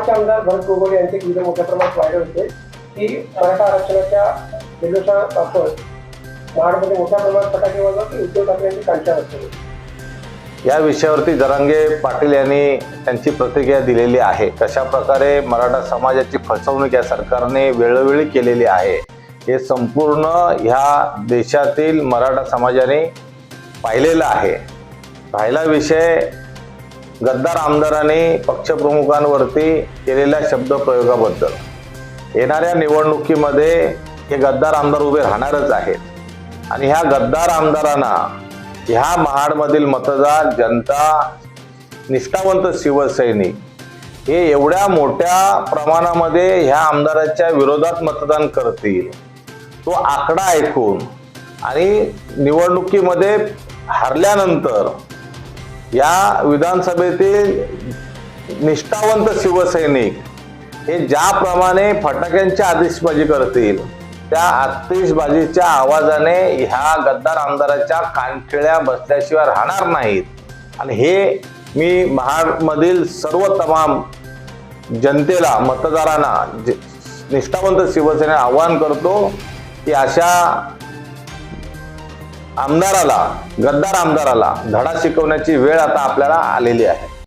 भाजपचे आमदार भरत गोगोले यांचे एक व्हिडिओ मोठ्या प्रमाणात व्हायरल होते. की मराठा आरक्षणाच्या निर्देशाबाबत महाडमध्ये मोठ्या प्रमाणात फटाके वाजवत की उद्धव ठाकरे यांची कांच्या रचना या विषयावरती जरांगे पाटील यांनी त्यांची प्रतिक्रिया दिलेली आहे. कशा प्रकारे मराठा समाजाची फसवणूक या सरकारने वेळोवेळी केलेली आहे हे संपूर्ण ह्या देशातील मराठा समाजाने पाहिलेलं आहे. राहिला विषय गद्दार आमदाराने पक्षप्रमुखांवरती केलेल्या शब्दप्रयोगाबद्दल येणाऱ्या निवडणुकीमध्ये हे गद्दार आमदार उभे राहणारच आहेत. आणि ह्या गद्दार आमदारांना ह्या महाडमधील मतदार जनता निष्ठावंत शिवसैनिक हे एवढ्या मोठ्या प्रमाणामध्ये ह्या आमदाराच्या विरोधात मतदान करतील. तो आकडा ऐकून आणि निवडणुकीमध्ये हरल्यानंतर या विधानसभेतील निष्ठावंत शिवसैनिक हे ज्याप्रमाणे फटाक्यांची आतिषबाजी करतील त्या आतिषबाजीच्या आवाजाने ह्या गद्दार आमदाराच्या कानखिळ्या बसल्याशिवाय राहणार नाहीत. आणि हे मी महाडमधील सर्व तमाम जनतेला मतदारांना जे- निष्ठावंत शिवसेने आवाहन करतो की अशा आमदाराला गद्दार आमदाराला धडा शिकवण्याची वेळ आता आपल्याला आलेली आहे.